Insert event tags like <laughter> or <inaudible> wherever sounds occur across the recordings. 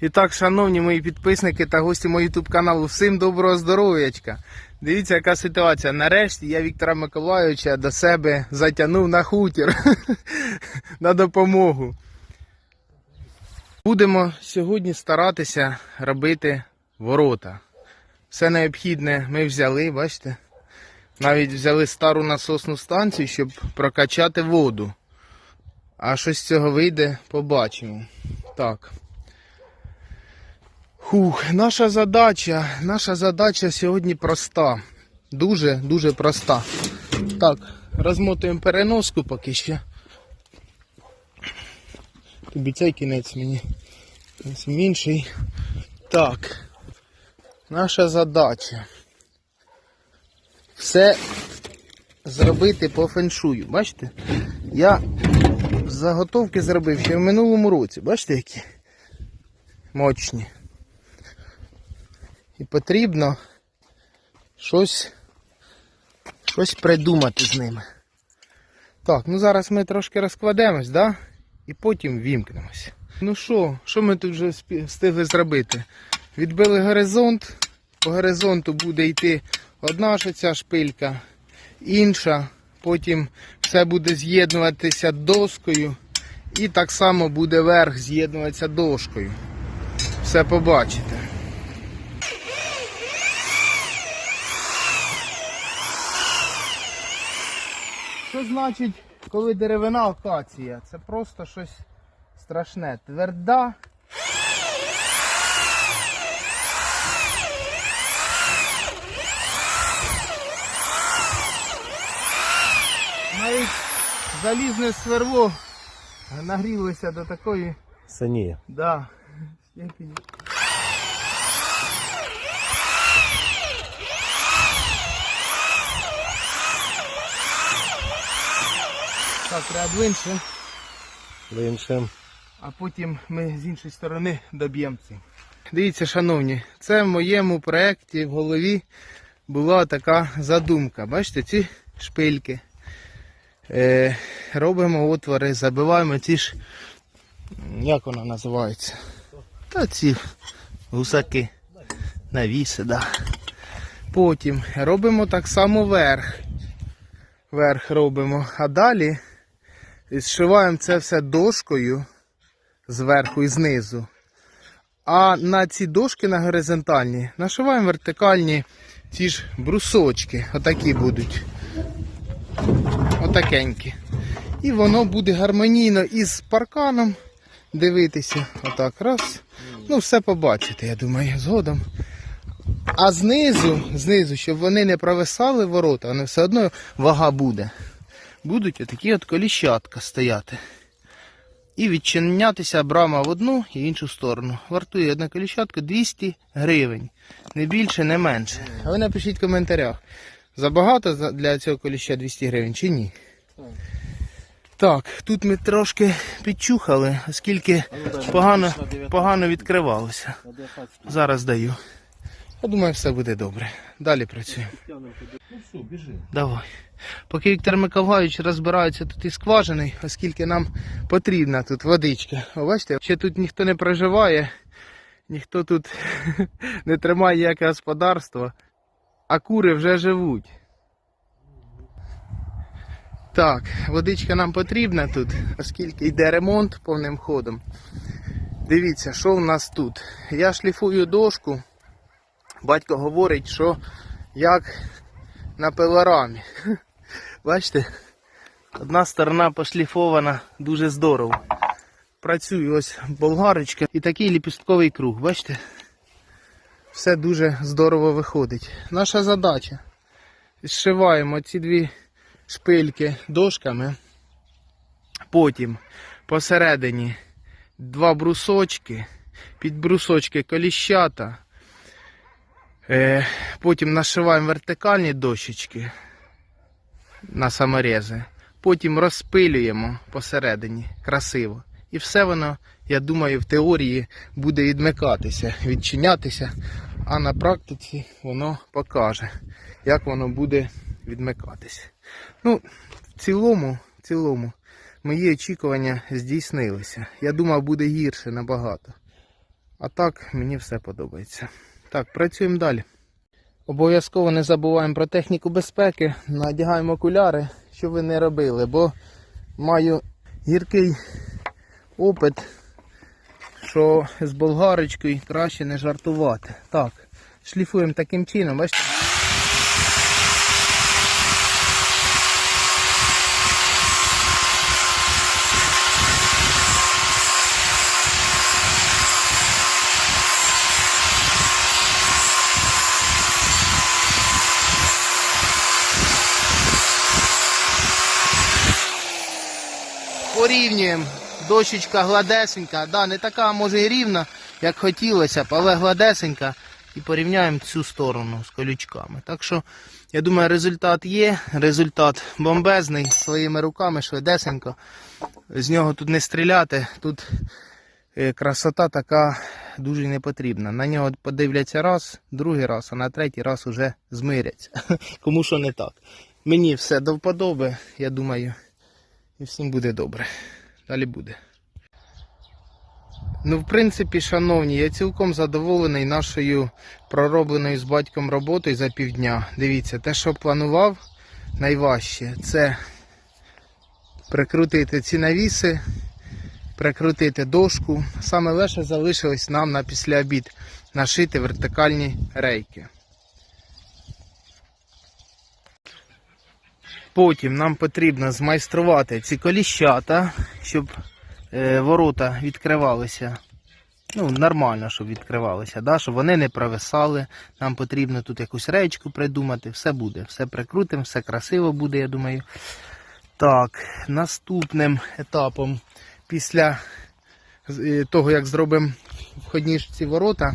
І так, шановні мої підписники та гості мого YouTube каналу, всім доброго здоров'ячка. Дивіться, яка ситуація. Нарешті я Віктора Миколайовича до себе затягнув на хутір <laughs> на допомогу. Будемо сьогодні старатися робити ворота. Все необхідне ми взяли, бачите? Навіть взяли стару насосну станцію, щоб прокачати воду. А що з цього вийде, побачимо. Так. Хух, наша задача, наша задача сьогодні проста. Дуже, дуже проста. Так, розмотуємо переноску поки що. Тобі цей кінець мені. Ось. Так. Наша задача. Все зробити по феншую. Бачите? Я заготовки зробив ще в минулому році. Бачите які? Мощні. І потрібно щось, щось придумати з ними. Так, ну зараз ми трошки розкладемось, да? І потім вімкнемось. Ну що, що ми тут вже встигли зробити? Відбили горизонт. По горизонту буде йти одна ж ця шпилька, інша. Потім все буде з'єднуватися доскою. І так само буде верх з'єднуватися дошкою. Все побачите. Що значить, коли деревина акація? Це просто щось страшне. Тверда. Навіть залізне сверло нагрілося до такої. Санія. Да. Так, треба блинше, Линшем. а потім ми з іншої сторони доб'ємо цим. Дивіться, шановні, це в моєму проєкті в голові була така задумка. Бачите, ці шпильки. Е, робимо отвори, забиваємо ці ж. Як вона називається? Та ці гусаки. Навіси, да. Потім робимо так само верх. Верх робимо. А далі зшиваємо це все дошкою зверху і знизу. А на ці дошки на горизонтальні нашиваємо вертикальні ті ж брусочки. Отакі будуть. Отакенькі. І воно буде гармонійно із парканом дивитися. Отак, раз. Ну, все побачите, я думаю, згодом. А знизу, знизу, щоб вони не провисали ворота, вони все одно вага буде. Будуть отакі от коліщатка стояти. І відчинятися брама в одну і в іншу сторону. Вартує одна коліщатка 200 гривень. Не більше, не менше. А ви напишіть в коментарях, забагато для цього коліща 200 гривень чи ні? Так, тут ми трошки підчухали, оскільки погано, погано відкривалося. Зараз даю. Я думаю, все буде добре. Далі працюємо. Ну все, біжи. Давай. Поки Віктор Миколаївич розбирається тут із скважини, оскільки нам потрібна тут водичка. Бачите, ще тут ніхто не проживає, ніхто тут <laughs> не тримає ніяке господарство, а кури вже живуть. Так, водичка нам потрібна тут, оскільки йде ремонт повним ходом. Дивіться, що в нас тут. Я шліфую дошку. Батько говорить, що як на пилорамі. <laughs> Бачите? Одна сторона пошліфована дуже здорово. Працює ось болгарочка і такий ліпістковий круг, бачите? Все дуже здорово виходить. Наша задача. Зшиваємо ці дві шпильки дошками. Потім посередині два брусочки, під брусочки коліщата. Е, потім нашиваємо вертикальні дощечки на саморези. Потім розпилюємо посередині красиво. І все воно, я думаю, в теорії буде відмикатися, відчинятися, а на практиці воно покаже, як воно буде відмикатися. Ну, в цілому, в цілому, мої очікування здійснилися. Я думав, буде гірше набагато. А так, мені все подобається. Так, працюємо далі. Обов'язково не забуваємо про техніку безпеки, надягаємо окуляри, що ви не робили, бо маю гіркий опит, що з болгарочкою краще не жартувати. Так, шліфуємо таким чином, бачите? Порівнюємо. Дощечка гладесенька, да, не така може і рівна, як хотілося б, але гладесенька. І порівняємо цю сторону з колючками. Так що, я думаю, результат є. Результат бомбезний, своїми руками, швидесенько. З нього тут не стріляти. Тут е, красота така дуже не потрібна. На нього подивляться раз, другий раз, а на третій раз уже змиряться. <laughs> Кому що не так. Мені все до вподоби, я думаю. І всім буде добре. Далі буде. Ну, в принципі, шановні, я цілком задоволений нашою проробленою з батьком роботою за півдня. Дивіться, те, що планував, найважче це прикрутити ці навіси, прикрутити дошку. Саме легше залишилось нам на післяобід нашити вертикальні рейки. Потім нам потрібно змайструвати ці коліщата, щоб е, ворота відкривалися. Ну, нормально, щоб відкривалися, да? щоб вони не провисали. Нам потрібно тут якусь речку придумати, все буде, все прикрутимо, все красиво буде, я думаю. Так, наступним етапом, після е, того, як зробимо входні ці ворота,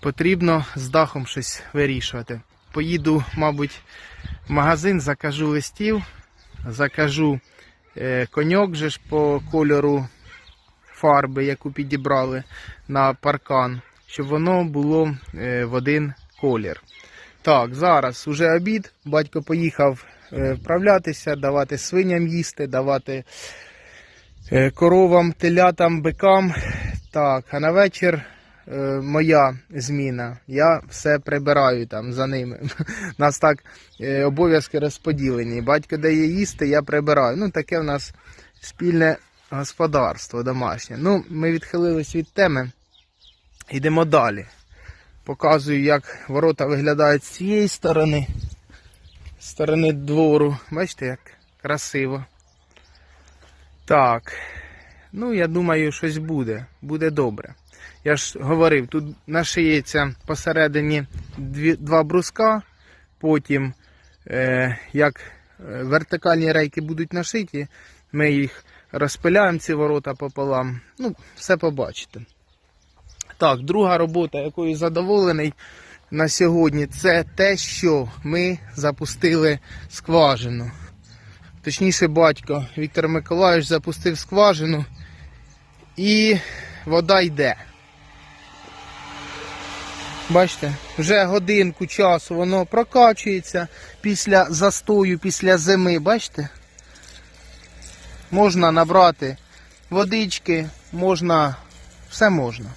потрібно з дахом щось вирішувати. Поїду, мабуть, магазин, закажу листів, закажу е, коньок же ж по кольору фарби, яку підібрали на паркан, щоб воно було е, в один колір. Так, зараз уже обід. Батько поїхав е, вправлятися, давати свиням їсти, давати коровам, телятам, бикам. Так, а на вечір моя зміна. Я все прибираю там за ними. <laughs> Нас так е, обов'язки розподілені. Батько дає їсти, я прибираю. Ну, таке в нас спільне господарство домашнє. Ну, ми відхилились від теми. Йдемо далі. Показую, як ворота виглядають з цієї сторони. З сторони двору. Бачите, як красиво. Так. Ну, я думаю, щось буде. Буде добре. Я ж говорив, тут нашиється посередині дві, два бруска, потім, е, як е, вертикальні рейки будуть нашиті, ми їх розпиляємо, ці ворота пополам. Ну, все побачите. Так, друга робота, якою задоволений на сьогодні, це те, що ми запустили скважину. Точніше, батько Віктор Миколаївич запустив скважину і вода йде. Бачите, вже годинку часу воно прокачується після застою, після зими, бачите? Можна набрати водички, можна, все можна.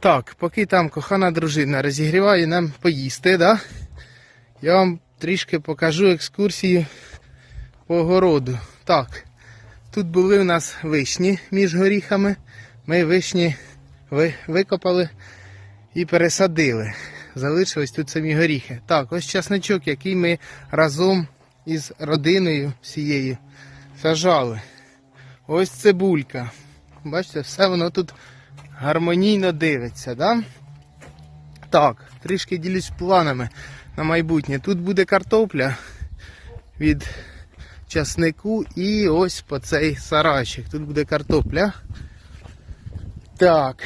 Так, поки там кохана дружина розігріває нам поїсти, да? я вам трішки покажу екскурсію по городу. Так, тут були у нас вишні між горіхами. Ми вишні ви- викопали і пересадили. Залишились тут самі горіхи. Так, ось часничок, який ми разом із родиною всією сажали. Ось цибулька. Бачите, все воно тут гармонійно дивиться, да? Так, трішки ділюсь планами на майбутнє. Тут буде картопля від часнику і ось по цей сарайчик. Тут буде картопля. Так,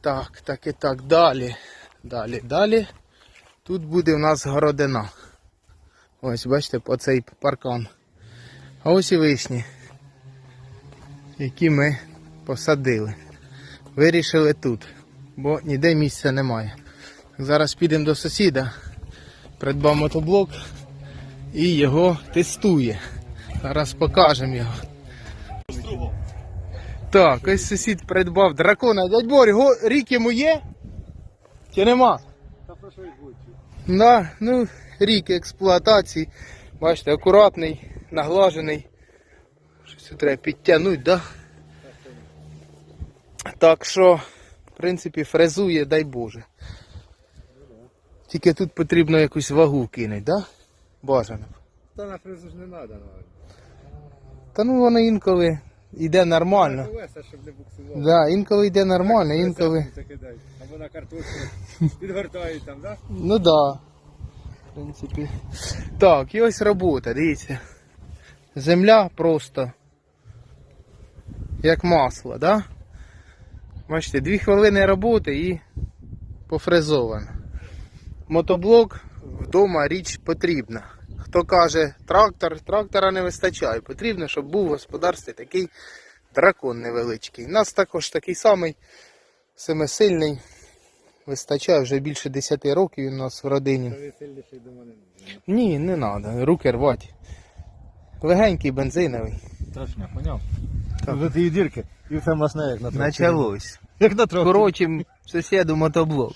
так, так і так. Далі. Далі, далі. Тут буде у нас городина. Ось, бачите, по цей паркан. А ось і вишні, які ми посадили. Вирішили тут, бо ніде місця немає. Зараз підемо до сусіда, придбав мотоблок і його тестує. Зараз покажемо його. Так, ось сусід придбав дракона. Дядь Борь, го, рік йому є? Чи нема? Та про що й. Да, ну, рік експлуатації. Бачите, акуратний, наглажений. Щось треба підтягнути, да? Так що, в принципі, фрезує, дай Боже. Тільки тут потрібно якусь вагу кинути, да? Бажано. Та на фрезу ж не треба навіть. Та ну воно інколи йде нормально. Колеса, щоб не буксувало. Да, інколи йде нормально, інколи. Або на картошку <laughs> підгортають там, да? Ну да. В принципі. Так, і ось робота, дивіться. Земля просто як масло, да? Бачите, дві хвилини роботи і пофрезовано. Мотоблок вдома річ потрібна. Хто каже трактор, трактора не вистачає. Потрібно, щоб був в господарстві такий дракон невеличкий. У нас також такий самий семисильний. Вистачає вже більше 10 років він у нас в родині. Ні, не треба, руки рвати. Легенький бензиновий. Страшно, поняв? Вже ті дірки, і все масне, як на тракторі. Началось. Як на тракторі. Коротше, сусіду мотоблок.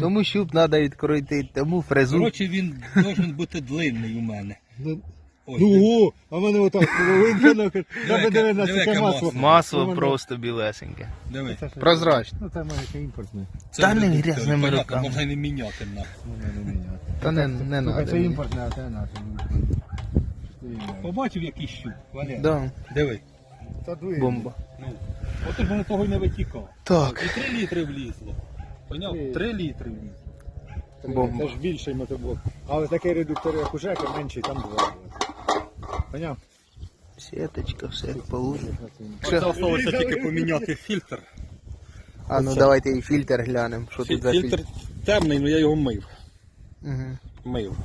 Тому щуп треба відкрити, тому фрезу. Коротше, він должен бути длинний у мене. Ну, Ось, Ну, о, а в мене отак половинка, ну, Диви, треба дивитися, диви, яке яке масло. масло. Масло Воно- просто білесеньке. диви. Це ж- Прозрачне. Ну, це має ще імпортне. Це Та не редуктор, грязними понятно, руками. Можна й не міняти на. Не міняє. Та не, не Слухай, це імпортне, а це наше. Побачив який щуп, Валя? Да, Диви. Та дує. бомба. Ну, от ж воно того й не витікав. Так, І 3 літри влізло. Поняв? Ні. 3 літри бомба. Це ж більший мотоблок. Але такий редуктор, як у Жека, менший, там два. Поняв? Сіточка, все положено. Залишилося тільки поміняти фільтр. А ну давайте і фільтр глянемо, що тут за Фільтр фільтр. темний, але я його мив. Угу. Мив.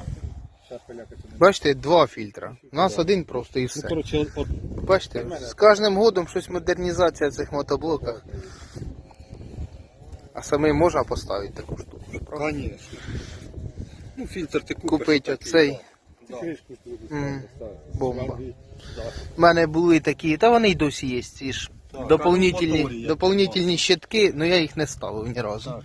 Бачите, два фільтра. У нас один просто і Ну, все. коротше, от, от Бачите, з кожним годом щось модернізація в цих мотоблоках. А самий можна поставити таку штуку. правда? Конечно. Ну, фільтр ти купиш. Купить такий, оцей. да. Кришку М. Бомба. Да. У мене були такі, та вони й досі є, ці ж Так, дополнительні, акумулятори є. дополнительні щитки, але я їх не ставив ні разу. Так.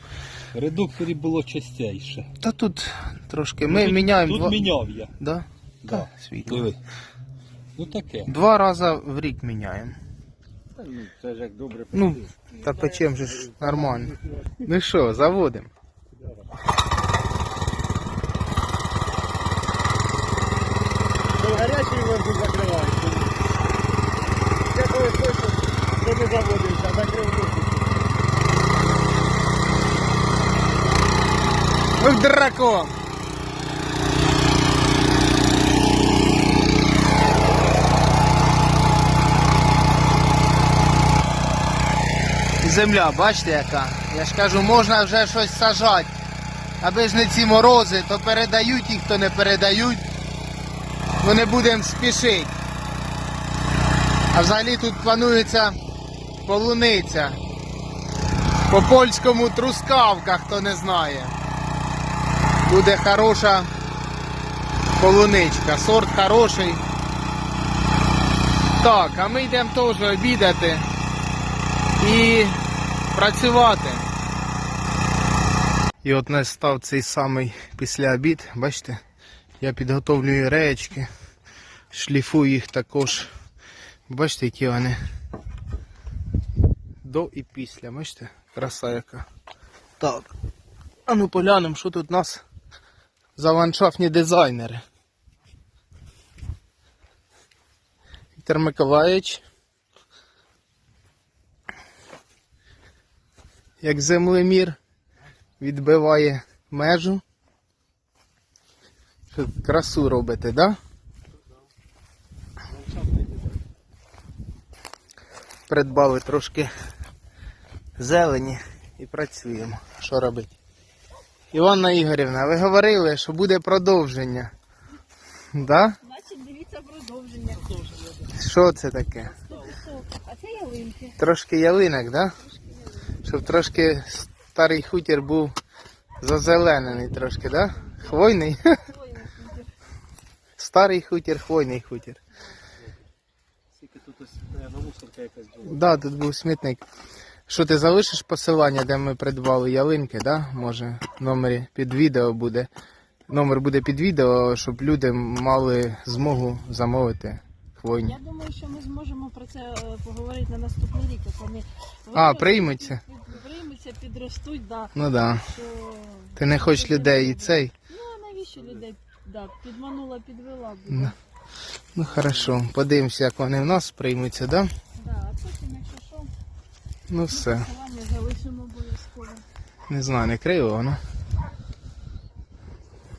Редукторі було частіше. Та тут трошки. Ми тут, міняємо Тут два. міняв я. Да? Да. Світло. Диви. Ну таке. Два рази в рік міняємо. Та, ну, Це ж як добре Ну, та печем же ж нормально. Ну що, заводимо. Коли гарячий воздух закриваєш. Я коли хочу, то не заводився, а закрив воздух. Ну, дракон! Земля, бачите яка? Я ж кажу, можна вже щось сажати. Аби ж не ці морози, то передають їх, то не передають. Ну не будемо спішити. А взагалі тут планується полуниця. По польському трускавка, хто не знає. Буде хороша полуничка, сорт хороший. Так, а ми йдемо теж обідати і працювати. І от настав цей самий після обід, бачите, я підготовлюю реєчки, шліфую їх також. Бачите, які вони до і після, бачите, краса яка. Так. А ну поглянемо, що тут у нас за ландшафтні дизайнери. Віктор Миколаївич. Як землемір відбиває межу. Що Красу робите, да? Придбали трошки зелені і працюємо. Що робити? Іванна Ігорівна, ви говорили, що буде продовження. Да? Значить, дивіться продовження. Що це таке? А це ялинки. Трошки ялинок, да? Щоб трошки старий хутір був зазеленений трошки, да? Хвойний? <laughs> Старий хутір, хвойний хутір. Скільки тут ось Наверно, мусорка якась була. Да, тут був смітник. Що ти залишиш посилання, де ми придбали ялинки, да? Може, в номері під відео буде. Номер буде під відео, щоб люди мали змогу замовити хвойні. Я думаю, що ми зможемо про це е, поговорити на наступний рік, як вони А, приймуться? Під- підростуть, да. Ну да. Що... Ти не хочеш людей і цей. Ну, а навіщо людей да, підманула, підвела буде. Ну. Ну хорошо, подивимося, як вони в нас приймуться, да? Да, а потім, якщо що, Ну все. посилання залишимо обов'язково. Не знаю, не криво воно.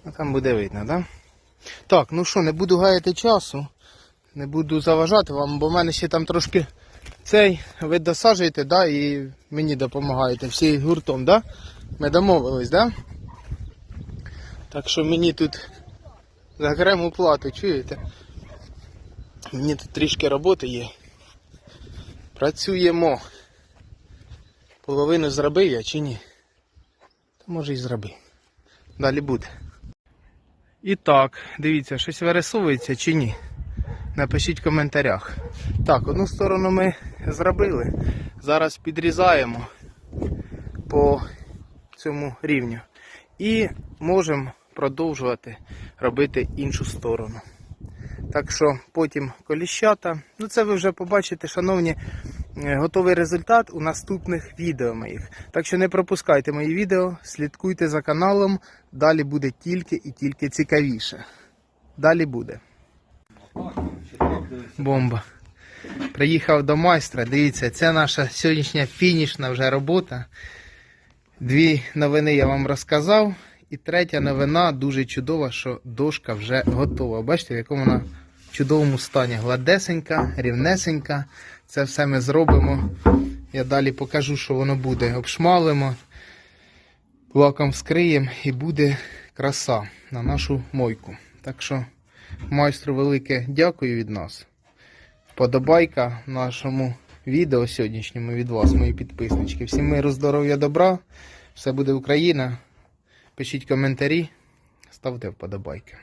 А там буде видно, да? Так, ну що, не буду гаяти часу. Не буду заважати вам, бо в мене ще там трошки цей ви досаджуєте, да, і мені допомагаєте всі гуртом, да? Ми домовились, да? Так що мені тут за окрему плату, чуєте? Мені тут трішки роботи є. Працюємо. Половину зробив я чи ні? Та може і зроби. Далі буде. І так, дивіться, щось вирисовується чи ні? Напишіть в коментарях. Так, одну сторону ми зробили. Зараз підрізаємо по цьому рівню. І можемо продовжувати робити іншу сторону. Так що потім коліщата. Ну це ви вже побачите, шановні, е, готовий результат у наступних відео моїх. Так що не пропускайте мої відео, слідкуйте за каналом. Далі буде тільки і тільки цікавіше. Далі буде. Бомба. Приїхав до майстра. Дивіться, це наша сьогоднішня фінішна вже робота. Дві новини я вам розказав. І третя новина дуже чудова, що дошка вже готова. Бачите, в якому вона в чудовому стані. Гладесенька, рівнесенька. Це все ми зробимо. Я далі покажу, що воно буде. Обшмалимо, лаком вскриємо і буде краса на нашу мойку. Так що майстру велике дякую від нас. Вподобайка нашому відео сьогоднішньому від вас, мої підписнички. Всім миру, здоров'я, добра. Все буде Україна. Пишіть коментарі, ставте вподобайки.